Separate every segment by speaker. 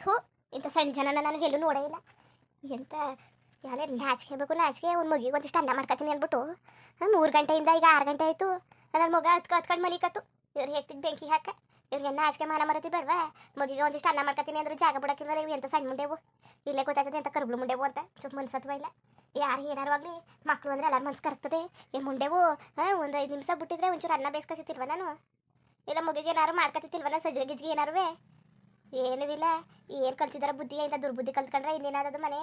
Speaker 1: ಥೂ, ಇಂಥ ಸಣ್ಣ ಜನನ ನಾನು ಎಲ್ಲೂ ನೋಡೇ ಇಲ್ಲ. ಎಂತ ಯಾರೇ ನಾಚಿಕೆ ಬೇಕು ನಾಚಿಕೆ ಒಂದು ಮಗಿಗೆ ಒಂದಿಷ್ಟು ಅನ್ನ ಮಾಡ್ಕೊತೀನಿ ಅಂದ್ಬಿಟ್ಟು ಮೂರು ಗಂಟೆಯಿಂದ ಈಗ ಆರು ಗಂಟೆ ಆಯಿತು. ನನ್ನ ಮಗ ಹತ್ಕ ಹತ್ಕೊಂಡು ಮಲಿಕತ್ತು. ಇವ್ರು ಹೆಕ್ತಿಗೆ ಬೆಂಕಿ ಹಾಕ. ಇವ್ರಿಗೆ ನಾಚಿಕೆ ಮಾನ ಮರತಿ ಬೇಡವಾ? ಮಗಿಗೆ ಒಂದಿಷ್ಟು ಅನ್ನ ಮಾಡ್ಕೊತೀನಿ ಅಂದ್ರೆ ಜಾಗ ಬಿಡಕ್ಕಿಲ್ವಲ್ಲ ಇವು ಎಂತ ಸಣ್ಣ ಮುಂಡೆವು? ಇಲ್ಲೇ ಗೊತ್ತಾಗ್ತದೆ ಅಂತ ಕರ್ಬಳು ಮುಂಡೆವು ಅಂತ. ಚುಪ್ ಮನ್ಸತ್ವ ಇಲ್ಲ? ಯಾರು ಏನಾರು ಆಗಲಿ ಮಕ್ಕಳು ಅಂದರೆ ಎಲ್ಲರ ಮನ್ಸು ಕರಗ್ತದೆ. ಈ ಮುಂಡೆವು ಹಾಂ ಒಂದು ಐದು ನಿಮಿಷ ಬಿಟ್ಟಿದ್ರೆ ಒಂಚೂರು ಅನ್ನ ಬೇಯಿಸ್ಕೊತಿಲ್ವ ನಾನು? ಇಲ್ಲ ಮಗಿಗೆ ಏನಾರು ಮಾಡ್ಕೊತಿಲ್ವ ನಾನು ಸಜ್ಜಿಗೆ ಗಿಜ್ಜಿಗೆ ಏನಾರು ಏನೂ ಇಲ್ಲ, ಏನು ಕಲ್ತಿದಾರ ಬುದ್ಧಿ ಇಂಥ ದುರ್ಬುದ್ಧಿ ಕಲ್ತ್ಕೊಂಡ್ರೆ ಇನ್ನೇನಾದದು ಮನೆ?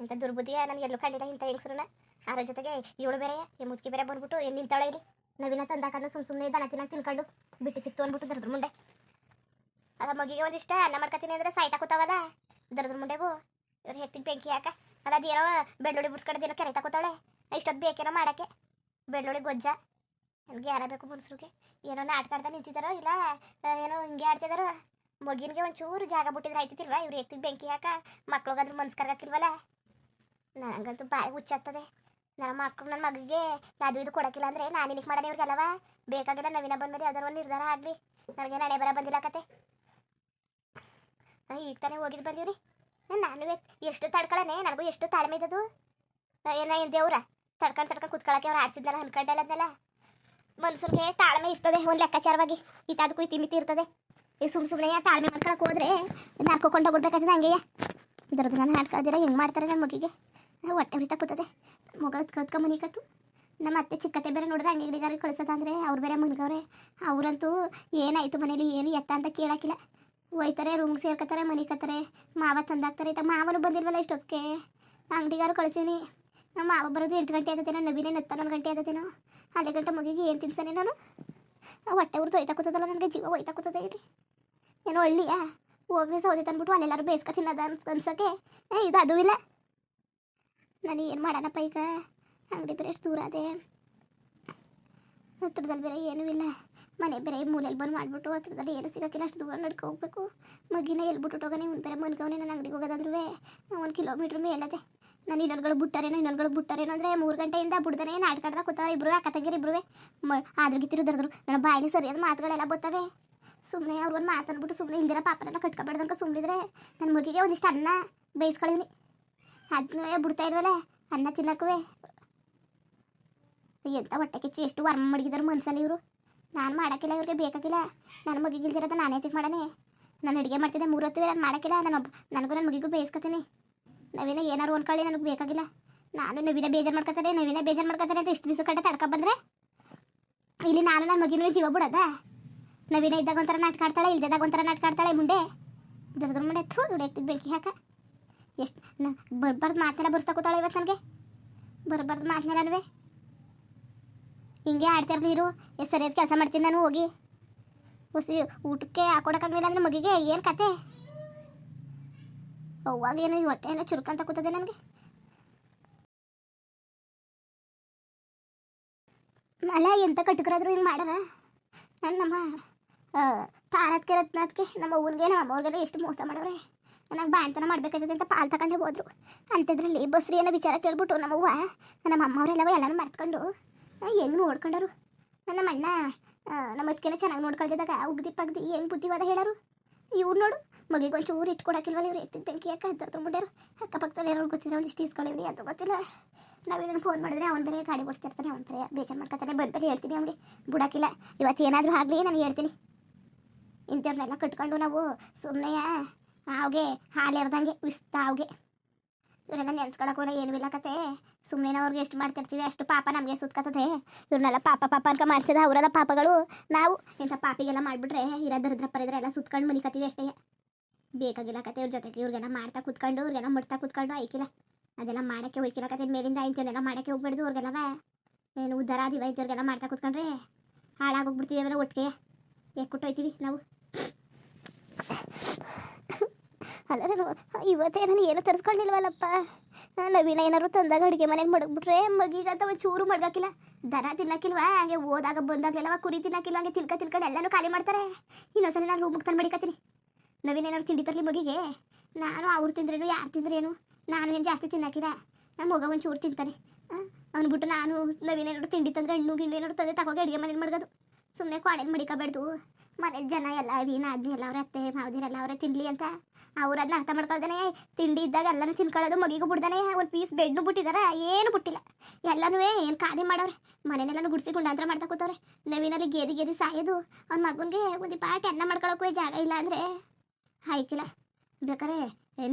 Speaker 1: ಇಂಥ ದುರ್ಬುದ್ಧಿಯ ನನಗೆ ಎಲ್ಲೂ ಕಂಡಿಲ್ಲ ಇಂಥ ಹೆಂಗಸ್ರನ್ನ ಆರೋ ಜೊತೆಗೆ ಇವಳು ಬೇರೆ, ಈ ಮುಸ್ಕಿ ಬೇರೆ ಬಂದ್ಬಿಟ್ಟು ಏನು ನಿಂತಾಳೆ ಇಲ್ಲಿ? ನವೀನ ತಂದಾಕಂದ್ರೆ ಸುಮ್ ಸುಮ್ಮನೆ ದನ ತಿನ್ನ ತಿನ್ಕೊಂಡು ಬಿಟ್ಟು ಸಿಕ್ತು ಅಂದ್ಬಿಟ್ಟು ದರ್ದ್ರ ಮುಂಡೆ. ಅದ ಮಗಿಗೆ ಒಂದಿಷ್ಟ ಅನ್ನ ಮಾಡ್ಕೊತೀನಿ ಅಂದ್ರೆ ಸಾಯ್ತಾ ಕೂತಾವಲ್ಲ? ದರ್ದ್ರ ಮುಂಡೆವು ಇವ್ರು ಹೆತ್ತಿಗೆ ಬೆಂಕಿ ಹಾಕ ಅದೇನೋ ಬೆಳ್ಳುಳ್ಳಿ ಬಿಡ್ಸ್ಕೊಡೋದೇನೋ ಕೆರೆ ಕೂತಾಳೆ ಇಷ್ಟೊತ್ತು ಬೇಕೇನೋ ಮಾಡೋಕ್ಕೆ? ಬೆಳ್ಳುಳ್ಳಿ ಗೊಜ್ಜ? ನನಗೆ ಯಾರ ಬೇಕು ಮುನ್ಸ್ರಿಗೆ? ಏನೋ ಆಡ್ತಾ ನಿಂತಿದ್ದಾರೋ ಇಲ್ಲ, ಏನೋ ಹಿಂಗೆ ಆಡ್ತಿದಾರೋ? ಮಗಿನ್ಗೆ ಒಂಚೂರು ಜಾಗ ಬಿಟ್ಟಿದ್ರೆ ಆಯ್ತಿಲ್ವಾ ಇವ್ರು ಎತ್ತಿದ ಬೆಂಕಿ ಹಾಕ ಮಕ್ಳಿಗಾದ್ರೂ ಮನ್ಸು ಕರ್ಗಾಕಿಲ್ವಲ್ಲ? ನನಗಂತೂ ಬಾಯಿ ಹುಚ್ಚಾಗ್ತದೆ ನನ್ನ ಮಕ್ಳು, ನನ್ನ ಮಗಿಗೆ ಯಾವ್ದು ಇದು ಕೊಡೋಕ್ಕಿಲ್ಲ ಅಂದರೆ ನಾನು ಏನಕ್ಕೆ ಮಾಡೋಣ ಇವ್ರಿಗೆಲ್ಲವ? ಬೇಕಾಗಿಲ್ಲ ನವೀನ ಬಂದ್ಮೇಲೆ ಯಾವ್ದಾರು ಒಂದು ನಿರ್ಧಾರ ಆಗಲಿ. ನನಗೆ ನಾಳೆ ಬರ ಬಂದಿಲ್ಲ ಕತೆ. ಈಗ ತಾನೇ ಹೋಗಿದ್ದು ಬಂದೀವ್ರಿ. ನಾನು ಎಷ್ಟು ತಡ್ಕೊಳ್ಳನೆ ನನಗೂ ಎಷ್ಟು ತಾಳ್ಮೆ ಇದ್ದದು ಏನ ದೇವ್ರ ತಡ್ಕೊಂಡು ತಡ್ಕೊಂಡು ಕುತ್ಕೊಳಕ್ಕೆ ಅವ್ರು ಆಡ್ಸಿದ್ನಲ್ಲ ಅನ್ಕೊಂಡಲ್ಲ ಮನುಷ್ಯರಿಗೆ ತಾಳ್ಮೆ ಇರ್ತದೆ ಒಂದು ಲೆಕ್ಕಾಚಾರವಾಗಿ. ಇತ್ತಾದಕ್ಕೂ ಇತಿ ಮಿತಿ ಇರ್ತದೆ ಈ ಸುಮ್ ಸುಮ್ಮನೆ ತಾಳ್ಮೆ ಮಾಡ್ಕೊಳಕ್ಕೆ ಹೋದ್ರೆ ನಾಲ್ಕೊಂಡು ಹೋಗ್ಬಿಡ್ಬೇಕಾಗ್ತದೆ ಹಂಗೆಯ. ಇದ್ರದ್ದು ನಾನು ಹಾಡ್ಕೊಳ್ದಿರ ಹೆಂಗೆ ಮಾಡ್ತಾರೆ ನನ್ನ ಮಗಿಗೆ? ಹೊಟ್ಟೆ ಉರಿತಾ ಕೂತದೆ. ಮಗ ಕತ್ಕ ಮನಿಕತ್ತು. ನಮ್ಮ ಅತ್ತೆ ಚಿಕ್ಕತ್ತೆ ಬೇರೆ ನೋಡಿದ್ರೆ ಹಂಗೆ ಕಳ್ಸೋದ ಅಂದರೆ ಅವ್ರು ಬೇರೆ ಮುನ್ಗವ್ರೆ. ಅವರಂತೂ ಏನಾಯ್ತು ಮನೇಲಿ, ಏನು ಎತ್ತ ಅಂತ ಕೇಳಾಕಿಲ್ಲ ಒಯ್ತಾರೆ ರೂಮ್ ಸೇರ್ಕೊತಾರೆ ಮನಿಕತ್ತಾರೆ. ಮಾವ ತಂದಾಕ್ತಾರೆ. ಇತ್ತ ಮಾವನು ಬಂದಿಲ್ವಲ್ಲ ಇಷ್ಟೊತ್ತಿಗೆ ಅಂಗಡಿಗಾರು ಕಳಿಸೀನಿ. ನಮ್ಮ ಮಾವ ಬರೋದು ಎಂಟು ಗಂಟೆ ಆದತೇನೋ ನವೀನೇ ನನ್ನ ಗಂಟೆ ಆದತೇನೋ ಅದೇ ಗಂಟೆ ಮಗಿಗೆ ಏನು ತಿನ್ಸಾನೆ ನಾನು? ಹೊಟ್ಟೆ ಉರ್ದು ಒಯ್ತಾ ಕೂತದಲ್ಲ, ನನಗೆ ಜೀವ ಒಯ್ತಾ ಕೂತದೆ ಇಲ್ಲಿ. ಏನೋ ಒಳ್ಳೆಯ ಹೋಗಿ ಸೌದೆ ತಂದ್ಬಿಟ್ಟು ಅಲ್ಲೆಲ್ಲರೂ ಬೇಯಿಸ್ಕೊ ತಿನ್ನೋದ ಅಂತ ಅನ್ಸೋಕೆ. ಇದು ಅದು ಇಲ್ಲ. ನಾನು ಏನು ಮಾಡೋಣಪ್ಪ ಈಗ? ಅಂಗಡಿ ಬೇರೆ ಎಷ್ಟು ದೂರ ಅದೇ. ಹತ್ರದಲ್ಲಿ ಬೇರೆ ಏನೂ ಇಲ್ಲ. ಮನೆ ಬೇರೆ ಮೂಲೆಯಲ್ಲಿ ಬಂದು ಮಾಡಿಬಿಟ್ಟು ಹತ್ರದಲ್ಲಿ ಏನು ಸಿಗೋಕ್ಕಿಲ್ಲ, ಅಷ್ಟು ದೂರ ನಡ್ಕೊ ಹೋಗ್ಬೇಕು. ಮಗಿನ ಎಲ್ಲಿ ಬಿಟ್ಟು ಹೋಗೋನೆ ಇವ್ನು ಬೇರೆ ಮನ್ಕವನೇ ನಾನು ಅಂಗಡಿಗೆ ಹೋಗೋದಾದ್ರೂ ಒಂದು ಕಿಲೋಮೀಟ್ರ್ ಮೇಲದೆ ನಾನು ಇನ್ನೊಂದುಗಳು ಬಿಟ್ಟಾರೇನೋ ಇನ್ನೊಂದುಗಳು ಬಿಟ್ಟಾರೇನೋ ಅಂದರೆ ಮೂರು ಗಂಟೆಯಿಂದ ಬಿಡ್ದಾನೆ ನಾಟ್ಕಡ್ದಾಗ ಕೂತಾವ ಇಬ್ಬರು ಅಕ್ಕ ತಂಗಿರು ಇಬ್ಬರು ಮ, ಆದ್ರೂ ಗಿತ್ತಿರು ನನ್ನ ಬಾಯಿಗೆ ಸರಿಯಾದ ಮಾತುಗಳೆಲ್ಲ ಬರ್ತವೆ ಸುಮ್ಮನೆ ಅವ್ರು ಒಂದು ಮಾತನ್ಬಿಟ್ಟು ಸುಮ್ಮನೆ ಇಲ್ದಿರ ಪಾಪನೆಲ್ಲ ಕಟ್ಕೊಬಾರ್ದಂಕ ಸುಮ್ಮನಿದ್ರೆ ನನ್ನ ಮಗಿಗೆ ಒಂದಿಷ್ಟು ಅನ್ನ ಬೇಯಿಸ್ಕೊಳಿವ್ನಿ. ಅದನ್ನೂ ಬಿಡ್ತಾ ಇಲ್ವಲ್ಲ ಅನ್ನ ತಿನ್ನಕ್ಕೂ ಎಂಥ ಹೊಟ್ಟೆ ಕಿಚ್ಚು, ಎಷ್ಟು ವರ್ಮ ಮಡಗಿದಾರೆ ಮನ್ಸಲ್ಲಿ ಇವರು. ನಾನು ಮಾಡೋಕ್ಕಿಲ್ಲ, ಇವ್ರಿಗೆ ಬೇಕಾಗಿಲ್ಲ ನನ್ನ ಮಗಿಗೆ ಇಲ್ದಿರೋದು ನಾನೇ ತಿಕ್ ಮಾಡನೆ ನಾನು ಅಡುಗೆ ಮಾಡ್ತಿದ್ದೆ ಮೂರು ಹೊತ್ತು ನಾನು ಮಾಡೋಕ್ಕಿಲ್ಲ, ನಾನು ಒಬ್ಬ ನನಗೂ ನನ್ನ ಮಗಿಗೂ ಬೇಯಿಸ್ಕೊತೀನಿ. ನವೀನ ಏನಾರು ಅನ್ಕೊಳ್ಳಿ, ನನಗೆ ಬೇಕಾಗಿಲ್ಲ. ನಾನು ನವೀನ ಬೇಜಾರು ಮಾಡ್ಕೊತಾರೆ, ನವೀನ ಬೇಜಾರು ಮಾಡ್ಕೊತಾರೆ ಅಂತ ಇಷ್ಟು ದಿವಸ ಕಡೆ ತಡ್ಕೊಬಂದ್ರೆ ಇಲ್ಲಿ ನಾನು ನನ್ನ ಮಗಿನೂ ಜೀವ ಬಿಡೋದ? ನವೀನ ಇದ್ದಾಗ ಒಂಥರ ನಾಟಕ ಆಡ್ತಾಳೆ ಇಲ್ದಾಗ ಒಂಥರ ನಾಟಕ ಆಡ್ತಾಳೆ ಮುಂದೆ. ದುರ್ದ್ರ ಮುಂದೆ ಥೂ ದುಡಿಯಕ್ತಿದ್ದು ಬೆಂಕಿ ಹಾಕ. ಎಷ್ಟು ನಾ ಬರ್ಬಾರ್ದು ಮಾತನ್ನೆಲ್ಲ ಬರ್ಸ್ತಾ ಕೂತಾಳೆ ಇವತ್ತು ನನಗೆ. ಬರ್ಬಾರ್ದು ಮಾತನ್ನೆಲ್ಲವೇ ಹಿಂಗೆ ಆಡ್ತಾರೆ ನೀರು ಎಷ್ಟು ಸರಿಯಾದ ಕೆಲಸ ಮಾಡ್ತೀನಿ ನಾನು, ಹೋಗಿ. ಹುಸಿ ಊಟಕ್ಕೆ ಹಾಕೊಡೋಕ್ಕಾಗಲಿಲ್ಲ ಅಂದ್ರೆ ಮಗಿಗೆ, ಏನು ಕತೆ? ಅವಾಗ ಏನು ಈ ಹೊಟ್ಟೆ ಏನೋ ಚುರುಕಂತ ಕೂತದೆ ನನಗೆ. ಅಲ್ಲ, ಎಂತ ಕಟ್ಟಕರಾದ್ರು ಹಿಂಗೆ ಮಾಡಾರ ನನ್ನ ನಮ್ಮ ತಾರತ್ಕೆ ರತ್ನಾತ್ಕೆ ನಮ್ಮ ಅವ್ವನಿಗೆ ನಮ್ಮ ಅಮ್ಮವ್ರಿಗೆಲ್ಲ ಎಷ್ಟು ಮೋಸ ಮಾಡೋರೆ? ನನಗೆ ಬಾಯಂತನ ಮಾಡ್ಬೇಕಾಗ್ತದೆ ಅಂತ ಪಾಲ್ ತಗೊಂಡೆ ಹೋದ್ರು. ಅಂಥದ್ರಲ್ಲಿ ಬಸ್ರಿ ಏನೋ ವಿಚಾರ ಕೇಳ್ಬಿಟ್ಟು ನಮ್ಮವ್ವ ನಮ್ಮ ಅಮ್ಮವರೆಲ್ಲವ ಎಲ್ಲರೂ ಮರ್ತ್ಕೊಂಡು ಹೆಂಗೆ ನೋಡ್ಕೊಂಡರು? ನಮ್ಮ ಅಣ್ಣ ನಮ್ಮ ಅದಕ್ಕೆಲ್ಲ ಚೆನ್ನಾಗಿ ನೋಡ್ಕೊಳ್ತಿದ್ದಾಗ ಉಗ್ದಿ ಪಗ್ದಿ ಹೆಂಗೆ ಬುದ್ಧಿವಾದ ಹೇಳರು? ಇವ್ರು ನೋಡು ಮಗಿಗೆ ಒಂಚೂರು ಇಟ್ಕೊಡಕ್ಕಿಲ್ವಲ್ಲ ಇವ್ರು? ಎತ್ತಿದ ಬೆಂಕಿ ಯಾಕೆ ಅಂತ ತುಂಬಿಡ್ಯಾರು ಅಕ್ಕಪಕ್ಕದಲ್ಲಿ ಯಾರು ಗೊತ್ತಿಲ್ಲ ಇಷ್ಟು ಇಸ್ಕೊಳ್ಳಿವ್ರಿ ಅದು ಗೊತ್ತಿಲ್ಲ. ನಾವೇನು ಫೋನ್ ಮಾಡಿದ್ರೆ ಅವ್ನು ಬೇರೆ ಗಾಡಿ ಓಡಿಸ್ತಿರ್ತಾನೆ, ಅವ್ನು ಬೇರೆ ಬೇಜಾರು ಮಾಡ್ಕೊತಾನೆ, ಬಂದು ಹೇಳ್ತೀನಿ ಅವ್ನಿಗೆ ಬಿಡೋಕ್ಕಿಲ್ಲ. ಇವತ್ತು ಏನಾದರೂ ಆಗಲಿ, ನಾನು ಹೇಳ್ತೀನಿ. ಇಂಥವ್ರನ್ನೆಲ್ಲ ಕಟ್ಕೊಂಡು ನಾವು ಸುಮ್ಮನೆ ಹಾವ್ಗೆ ಹಾಲು ಎರ್ದಂಗೆ ವಿಸ್ತಾ ಅವ್ಗೆ ಇವರೆಲ್ಲ ನೆನ್ಸ್ಕೊಳಕ್ಕೆ ಏನು ಇಲ್ಲ ಕತೆ. ಸುಮ್ಮನೆ ಅವ್ರಿಗೆ ಎಷ್ಟು ಮಾಡ್ತಿರ್ತೀವಿ, ಅಷ್ಟು ಪಾಪ ನಮಗೆ ಸುತ್ಕತ್ತದೆ ಇವ್ರನ್ನೆಲ್ಲ ಪಾಪ ಪಾಪ ಅನ್ಕ ಮಾಡ್ತಿದ್ದ ಅವರೆಲ್ಲ ಪಾಪಗಳು. ನಾವು ಇಂಥ ಪಾಪಿಗೆಲ್ಲ ಮಾಡಿಬಿಟ್ರೆ ಇರೋ ದರಿದ್ರ ಪರಿದ್ರೆ ಎಲ್ಲ ಸುತ್ಕೊಂಡು ಮನಿಕತ್ತೀವಿ ಅಷ್ಟೇ. ಬೇಕಾಗಿಲ್ಲ ಕತೆ ಇವ್ರ ಜೊತೆಗೆ. ಇವ್ರಿಗೆಲ್ಲ ಮಾಡ್ತಾ ಕುತ್ಕೊಂಡು, ಇವ್ರಿಗೆಲ್ಲ ಮುಡ್ತಾ ಕುತ್ಕೊಂಡು ಐಕಿಲ್ಲ ಅದೆಲ್ಲ ಮಾಡೋಕ್ಕೆ ಹೋಯ್ಕಿಲ್ಲ ಕತೆ. ಮೇಲಿಂದ ಇಂಥವನ್ನೆಲ್ಲ ಮಾಡೋಕ್ಕೆ ಹೋಗ್ಬಾರ್ದು ಅವ್ರಿಗೆಲ್ಲವ ಏನು ಉದ್ದಾರ ಆದಿವ ಇಂಥವ್ರಿಗೆಲ್ಲ ಮಾಡ್ತಾ ಕುತ್ಕೊಂಡ್ರೆ ಹಾಳಾಗೋಗ್ಬಿಡ್ತೀವಿ ಅವೆಲ್ಲ ಒಟ್ಟಿಗೆ. ಎಕ್ಕುಟ್ಟು ಹೋಯ್ತೀವಿ ನಾವು. ಅಲ್ಲ ಇವತ್ತೇ ನಾನು ಏನೂ ತರಿಸ್ಕೊಂಡಿಲ್ವಲ್ಲಪ್ಪ ನವೀನ ಏನಾದ್ರು ತಂದಾಗ ಅಡುಗೆ ಮನೆಗೆ ಮಡಗ್ಬಿಟ್ರೆ ಮಗಿಗಂತ ಒಂದು ಚೂರು ಮಡ್ಗಾಕಿಲ್ಲ. ದನ ತಿನ್ನಕ್ಕಿಲ್ವಾ? ಹಂಗೆ ಓದಾಗ ಬಂದಾಗಲೆಲ್ಲವ ಕುರಿ ತಿನ್ನಕ್ಕಿಲ್ವ? ಹಂಗೆ ತಿನ್ಕ ತಿನ್ಕೊಂಡು ಎಲ್ಲನೂ ಖಾಲಿ ಮಾಡ್ತಾರೆ. ಇನ್ನೊಂದ್ಸಲ ನಾನು ರೂಮಿಗೆ ತಂದು ಮಡಿಕತ್ತೀನಿ. ನವೀನ ಏನಾದ್ರು ತಿಂಡಿ ತರಲಿ ಮಗಿಗೆ? ನಾನು ಅವ್ರು ತಿಂದ್ರೇನು, ಯಾರು ತಿಂದ್ರೇನು? ನಾನು ಏನು ಜಾಸ್ತಿ ತಿನ್ನಕ್ಕಿಲ್ಲ. ನಮ್ಮ ಮಗ ಒಂದು ಚೂರು ತಿಂತಾನೆ. ಅವ್ನು ಬಿಟ್ಟು ನಾನು ನವೀನ ಏನಾದ್ರು ತಿಂಡಿ ತಂದರೆ ಹಣ್ಣು ಗಿಣ್ಣು ಏನಾದ್ರು ತಂದೆ ತಗೋಗಿ ಅಡುಗೆ ಮನೇಲಿ ಮಡ್ಗೋದು. ಸುಮ್ಮನೆ ಕ್ವಾಣೆಲಿ ಮಡಿಕಬೇಡ್ದು. ಮನೆ ಜನ ಎಲ್ಲ ವೀನ ಅಜ್ಜಿ ಎಲ್ಲ, ಅವ್ರ ಅತ್ತೆ ಮಾವದಿರೆಲ್ಲ ಅವರೇ ತಿನ್ಲಿ ಅಂತ. ಅವ್ರದ್ನ ಅರ್ಥ ಮಾಡ್ಕೊಳ್ದಾನೆ. ತಿಂಡಿ ಇದ್ದಾಗ ಎಲ್ಲನೂ ತಿನ್ಕೊಳ್ಳೋದು, ಮಗಿಗೂ ಬಿಡ್ದಾನೆ. ಒಂದು ಪೀಸ್ ಬೆಡ್ನು ಬಿಟ್ಟಿದಾರ, ಏನು ಬಿಟ್ಟಿಲ್ಲ. ಎಲ್ಲನೂ ಏನು ಖಾಲಿ ಮಾಡವ್ರೆ. ಮನೆನೆಲ್ಲನೂ ಗುಡಿಸಿ ಗುಂಡಾಂತರ ಮಾಡ್ತಾ ಕೂತವ್ರೆ. ನವೀನಲ್ಲಿ ಗೇದಿ ಗೇದಿ ಸಾಯೋದು. ಅವ್ನ ಮಗನಿಗೆ ಒಂದು ಪಾಟಿ ಅನ್ನ ಮಾಡ್ಕೊಳಕ್ಕೂ ಜಾಗ ಇಲ್ಲ ಅಂದರೆ. ಹಾಯ್ಕಿಲ್ಲ ಬೇಕಾರೆ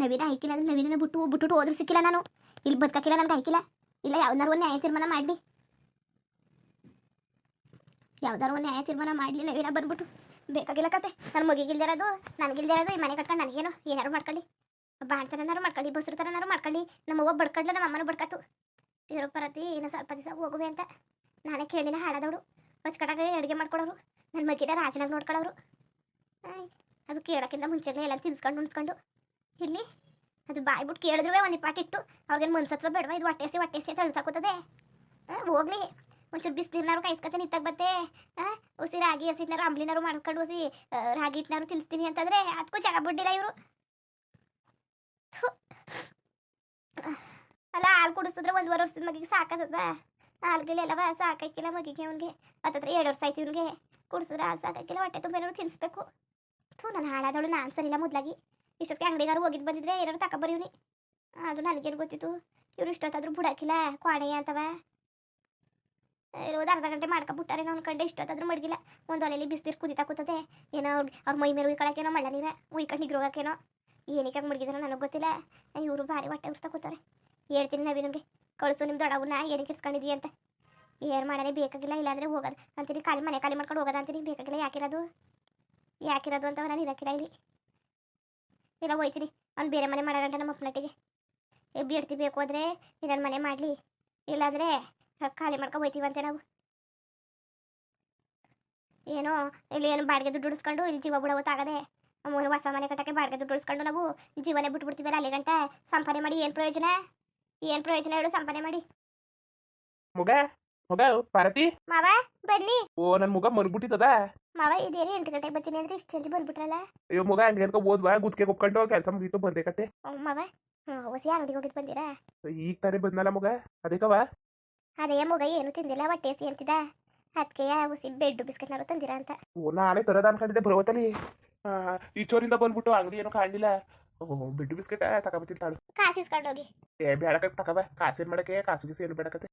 Speaker 1: ನವೀನ ಹಾಯ್ಕಿಲ್ಲ ಅಂದ್ರೆ ನವೀನ ಬಿಟ್ಟು ಬಿಟ್ಟು ಹೋದ್ರೂ ಸಿಕ್ಕಿಲ್ಲ ನಾನು. ಇಲ್ಲಿ ಬದುಕಕ್ಕಿಲ್ಲ ನನಗೆ ಹಾಯ್ಕಿಲ್ಲ ಇಲ್ಲ, ಯಾವ್ದಾರು ಒಂದು ನ್ಯಾಯ ತೀರ್ಮಾನ ಮಾಡಲಿ. ಯಾವ್ದಾರು ಒಂದು ನ್ಯಾಯ ತೀರ್ಮಾನ ಮಾಡಲಿ, ನವೀನ ಬಂದ್ಬಿಟ್ಟು. ಬೇಕಾಗಿಲ್ಲ ಕತೆ ನನ್ನ ಮಗಿಗಿಲ್ದಿರೋದು ನನಗಿಲ್ದಿರೋದು ಈ ಮನೆ ಕಟ್ಕೊಂಡು ನನಗೇನು ಏನಾರು ಮಾಡ್ಕೊಳ್ಳಿ. ಬಾಣ್ತರನಾರು ಮಾಡ್ಕೊಳ್ಳಿ ಬಸ್ರು ಮಾಡ್ಕೊಳ್ಳಿ, ನಮ್ಮ ಅವ್ವ ಬಡ್ಕೊಂಡ್ಲು, ನಮ್ಮ ಅಮ್ಮನೂ ಬಡ್ಕತ್ತು. ಇರೋ ಪರತಿ ಇನ್ನು ಸ್ವಲ್ಪ ದಿವಸ ಹೋಗುವೆ ಅಂತ. ನಾನೇ ಕೇಳಿಲ್ಲ ಹಾಳದವಳು ಹೊಚ್ಕಟಾಗ ಅಡುಗೆ ಮಾಡ್ಕೊಡೋರು ನನ್ನ ಮಗಿನ ರಾಜನಾಗ ನೋಡ್ಕೊಳ್ಳೋರು ಅದು ಕೇಳೋಕ್ಕಿಂತ ಮುಂಚೆನೇ ಎಲ್ಲ ತಿನ್ಸ್ಕೊಂಡು ಉಣ್ಸ್ಕೊಂಡು. ಇಲ್ಲಿ, ಅದು ಬಾಯ್ಬಿಟ್ಟು ಕೇಳಿದ್ರು ಒಂದು ಪಾಟ್ ಇಟ್ಟು ಅವ್ರಿಗೇನು ಮನ್ಸತ್ವ ಬೇಡವಾ, ಇದು ಹೊಟ್ಟೆಸಿ ಹೊಟ್ಟೆಸಿ ಅಂತ ಅಳ್ಸಾಕೂತದೆ ಹೋಗ್ಲಿ. ಒಂಚೂರು ಬಿಸಿನೀರ್ನಾರು ಕಾಯಿಸ್ಕೊತೀನಿ, ಇತ್ತಾಗ ಬತ್ತೆ ಉಸಿ ರಾಗಿ ಹಸಿಟ್ನಾರು ಅಂಬ್ಲಿನಾರು ಮಾಡ್ಕೊಂಡು ಉಸಿ ರಾಗಿ ಹಿಟ್ನಾರು ತಿನ್ನಿಸ್ತೀನಿ ಅಂತಂದ್ರೆ ಅದಕ್ಕೂ ಜಾಗ ಬಿಡ್ಡಿಲ್ಲ ಇವರು. ಅಲ್ಲ, ಹಾಲು ಕುಡಿಸಿದ್ರೆ ಒಂದುವರೆ ವರ್ಷದ ಮಗಿಗೆ ಸಾಕದ ಹಾಲ್ಗಿಲ್ಲ ಎಲ್ಲವ ಸಾಕಾಕಿಲ್ಲ ಮಗಿಗೆ ಅವನಿಗೆ. ಹತ್ತತ್ರ ಎರಡು ವರ್ಷ ಆಯ್ತು ಇವನಿಗೆ. ಕುಡಿಸಿದ್ರೆ ಹಾಲು ಸಾಕಾಕಿಲ್ಲ, ಹೊಟ್ಟೆ ತುಂಬ ಏನಾದ್ರು ಥೂ, ನಾನು ಹಾಳಾದವಳು ನಾನು ಸರಿಲ್ಲ ಮೊದಲಾಗಿ. ಇಷ್ಟೊತ್ತಿಗೆ ಅಂಗಡಿಗಾರು ಹೋಗಿದ್ದು ಬಂದಿದ್ರೆ ಏನಾರು ತಗೊಬರೀವ್ನಿ ಅದು ನನಗೇನು ಗೊತ್ತಿತ್ತು? ಇವರು ಇಷ್ಟೊತ್ತಾದ್ರೂ ಬುಡಾಕಿಲ್ಲ ಕ್ವಾಣೆ ಅಂತವ. ಇರೋದು ಅರ್ಧ ಗಂಟೆ ಮಾಡ್ಕೊಬಿಟ್ಟಾರೇನೋ ಕಂಡೆ ಇಷ್ಟೊತ್ತಾದ್ರೂ ಮಡಗಿಲ್ಲ. ಒಂದು ಒಲೆಯಲ್ಲಿ ಬಿಸಿನೀರು ಕುದಿತಾ ಕೂತದೆ. ಏನೋ ಅವ್ರ ಅವ್ರ ಮೈ ಮೇಲೆ ಉಯ್ಕೊಳಕೇನೋ ಮಳ್ಳ ಉಯ್ಕೊಂಡು ನಿಗ್ರೋಗಕ್ಕೇನೋ ಏನಕ್ಕೆ ಮಡಗಿದ್ರೆ ನನಗೆ ಗೊತ್ತಿಲ್ಲ. ಇವರು ಭಾರಿ ಹೊಟ್ಟೆ ಉರ್ಸ್ತಾ ಕೂತಾರೆ. ಹೇಳ್ತೀನಿ ನವೀನಂಗೆ ಕಳಿಸು ನಿಮ್ಮ ದೊಡ್ಡವನ್ನ ಏನಕ್ಕೆ ಇಸ್ಕೊಂಡಿದ್ದೀಯ ಅಂತ. ಏನು ಮಾಡಲೇ ಬೇಕಾಗಿಲ್ಲ, ಇಲ್ಲಾಂದರೆ ಹೋಗೋದು ಅಂತೀನಿ. ಖಾಲಿ ಮನೆ ಖಾಲಿ ಮಾಡ್ಕೊಂಡು ಹೋಗೋದು ಅಂತೀನಿ. ಬೇಕಾಗಿಲ್ಲ, ಯಾಕಿರೋದು? ಯಾಕಿರೋದು ಅಂತ ನಾನು ಇರೋಕ್ಕಿಲ್ಲ ಇಲ್ಲಿ. ಇಲ್ಲ ಹೋಯ್ತೀನಿ. ಅವ್ನು ಬೇರೆ ಮನೆ ಮಾಡೋ ಗಂಟೆ ನಮ್ಮ ಅಪ್ಪನಟ್ಟಿಗೆ ಬಿಡ್ತಿ ಬೇಕು ಅಂದರೆ ಇನ್ನೊಂದು ಮನೆ ಮಾಡಲಿ. ಇಲ್ಲಾಂದರೆ ಖಾಲಿ ಮಾಡ್ಕೊಂಡು ಹೋಯ್ತೀವಂತೆ ನಾವು. ಏನೋ ಇಲ್ಲಿ ಏನು ಬಾಡಿಗೆ ದುಡ್ಡು ಉಡಿಸ್ಕೊಂಡು ಇಲ್ಲಿ ಜೀವ ಬಿಡೋತ್ತಾಗದೆ ಮೂರು ಹೊಸ ಮನೆ ಕಟ್ಟಕ್ಕೆ ಬಾಡಿಗೆ ದುಡ್ಡು ಉಳಿಸ್ಕೊಂಡು ನಾವು ಜೀವನೇ ಬಿಟ್ಬಿಡ್ತೀವಲ್ಲ ಅಲ್ಲಿ ಗಂಟೆ ಸಂಪಾದನೆ ಮಾಡಿ ಏನು ಪ್ರಯೋಜನ? ಏನು ಪ್ರಯೋಜನ ಹೇಳು ಸಂಪಾದನೆ ಮಾಡಿ.
Speaker 2: ಮಗ ಮಗ ಪಾರತಿ
Speaker 1: ಮಾವ ಬನ್ನಿ.
Speaker 2: ಓ ನನ್ ಮುಗ ಮನ್ಬಿಟ್ಟಿತ್ತದ
Speaker 1: ಮಾವ ಇದೇನು ಎಂಟು ಗಂಟೆಗೆ ಬರ್ತೀನಿ ಅಂದ್ರೆ ಇಷ್ಟು ಜಲ್ದಿ ಬಂದ್ಬಿಟ್ರಲ್ಲ
Speaker 2: ಅಯ್ಯೋ ಮಗ ಅನ್ಕೊ ಓದ್ವಾ ಗುದ್ಕೆ ಕೊಪ್ಕೊಂಡು ಕೆಲಸ ಮುಗಿತು ಬಂದೆ ಕತೆ.
Speaker 1: ಮಾವ. ಹೊಸ ಅಂಗಡಿಗೆ ಹೋಗಿದ್ ಬಂದಿರಾ?
Speaker 2: ಈಗ ತಾನೇ ಬಂದ್ನಲ್ಲ ಮಗ ಅದಕ್ಕವ
Speaker 1: ಅದೇ ಮಗ ಏನು ತಿಂದಿಲ್ಲ ಹೊಟ್ಟೆ ಸಿ ಅಂತಿದ್ದ ಅದಕ್ಕೆ ಬೆಡ್ಡು ಬೆಡ್ ಬಿಸ್ಕೆಟ್ನಾರು ತಂದಿರ ಅಂತ.
Speaker 2: ಓ ನಾಳೆ ತರದ ಅನ್ಕೊಂಡಿದ್ದೆ ಬರೋತಲಿ ಈಚೋರಿಂದ ಬಂದ್ಬಿಟ್ಟು ಅಂಗಡಿ ಏನೋ ಕಾಣಲಿಲ್ಲ. ಓ ಬಿಡ್ಡು ಬಿಸ್ಕೆಟ್ ತಗೊಬತ್ತೀನಿ ತಾಳು.
Speaker 1: ಕಾಸು ಇಸ್ಕೊಂಡು ಹೋಗಿ.
Speaker 2: ಏ ಬೇಡಕ ತಕವ ಕಾಸಿನ ಮಾಡಕ್ಕೆ ಕಾಸು ಗೀಸು ಏನು ಬೇಡಕತೆ